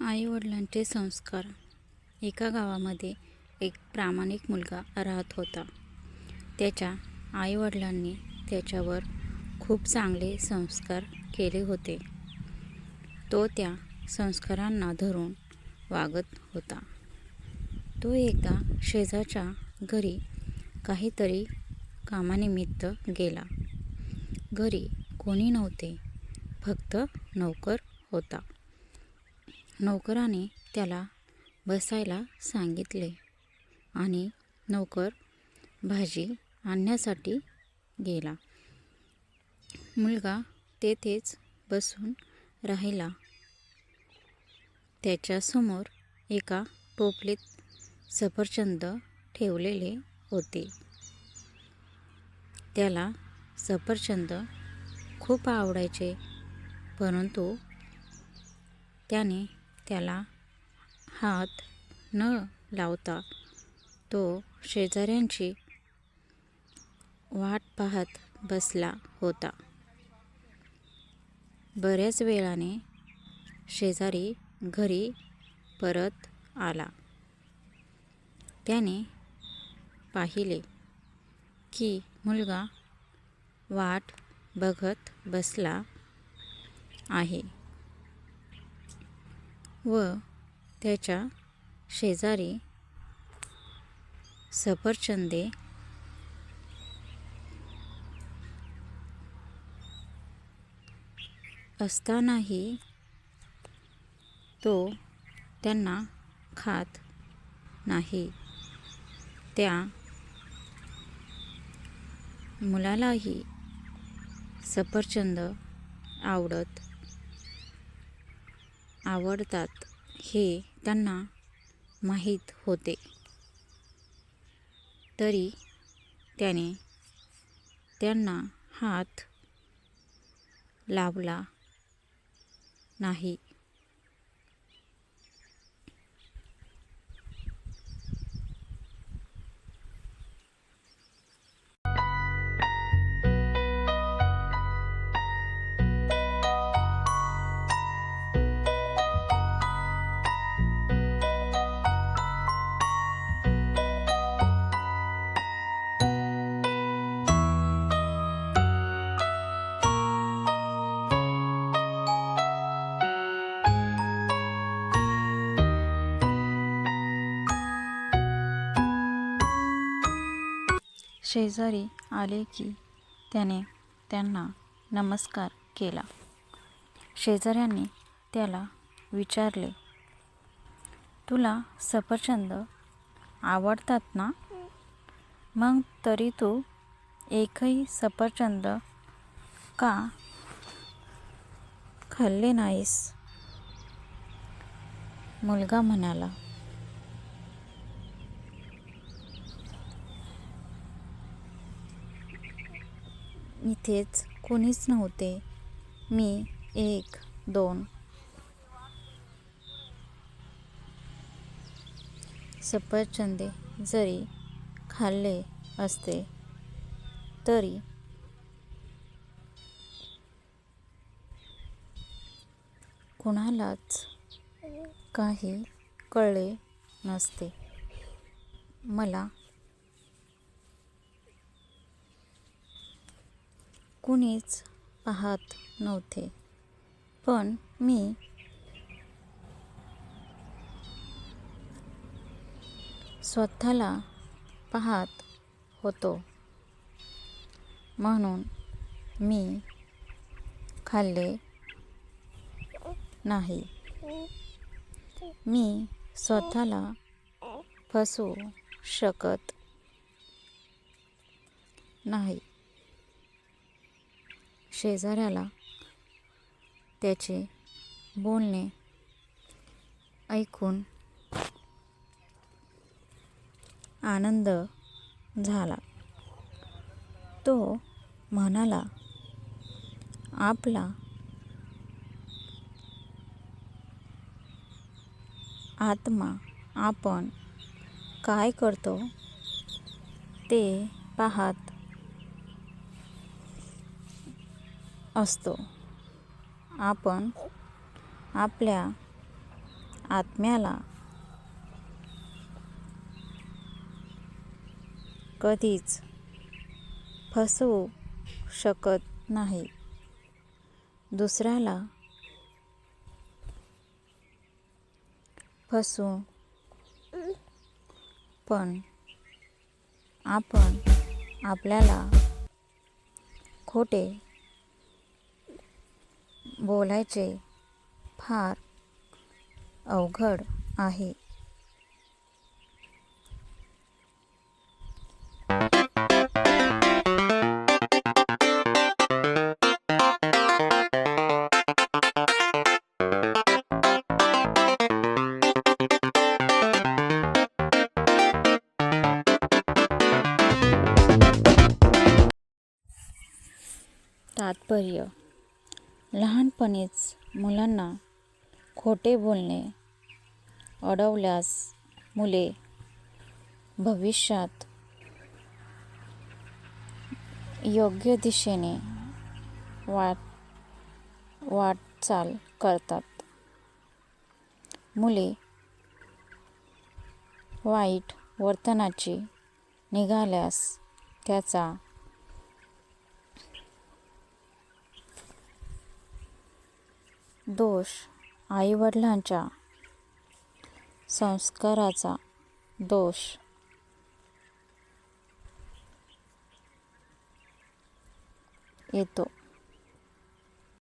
आईवडिलांचे संस्कार. एका गावामध्ये एक प्रामाणिक मुलगा राहत होता. त्याच्या आईवडिलांनी त्याच्यावर खूप चांगले संस्कार केले होते. तो त्या संस्कारांना धरून वागत होता. तो एकदा शेजारच्या घरी काहीतरी कामानिमित्त गेला. घरी कोणी नव्हते फक्त नोकर होता. नोकराने त्याला बसायला सांगितले आणि नोकर भाजी आणण्यासाठी गेला. मुलगा तेथेच बसून राहिला. त्याच्यासमोर एका टोपलीत सफरचंद ठेवलेले होते. त्याला सफरचंद खूप आवडायचे परंतु त्याने त्याला हात न लावता तो शेजाऱ्यांची वाट पाहत बसला होता. बऱ्याच वेळाने शेजारी घरी परत आला. त्याने पाहिले की मुलगा वाट बघत बसला आहे. व त्याच्या शेजारी सफरचंदे असतानाही तो त्यांना खात नाही. त्या मुलालाही सफरचंद आवडत आवडतात हे त्यांना माहीत होते. तरी त्याने त्यांना हात लावला नाही. शेजारी आले की त्याने त्यांना नमस्कार केला. शेजाऱ्यांनी त्याला विचारले तुला सफरचंद आवडतात ना? मग तरी तू एकही सफरचंद का खाल्ले नाहीस? मुलगा म्हणाला इथेच कोणीच नव्हते. मी एक दोन. सफरचंदे जरी खाल्ले असते तरी कुणालाच काही कळले नसते. मला कुणीच पाहत नव्हते. पण मी स्वतःला पाहत होतो. म्हणून मी खाल्ले नाही. मी स्वतःला फसवू शकत नाही. शेजाऱ्याला त्याचे बोलणे ऐकून आनंद झाला. तो म्हणाला आपला आत्मा आपण काय करतो ते पाहत असतो. आपण आपल्या आत्म्याला कधीच फसवू शकत नाही. दुसऱ्याला फसवू पण आपण आपल्याला खोटे बोलायचे फार अवघड आहे. तात्पर्य लहानपणीच मुलांना खोटे बोलणे अडवल्यास मुले भविष्यात योग्य दिशेने वाट वाटचाल करतात. मुले वाईट वर्तनाची निघाल्यास त्याचा दोष आईवडिलांच्या संस्काराचा दोष. येतो.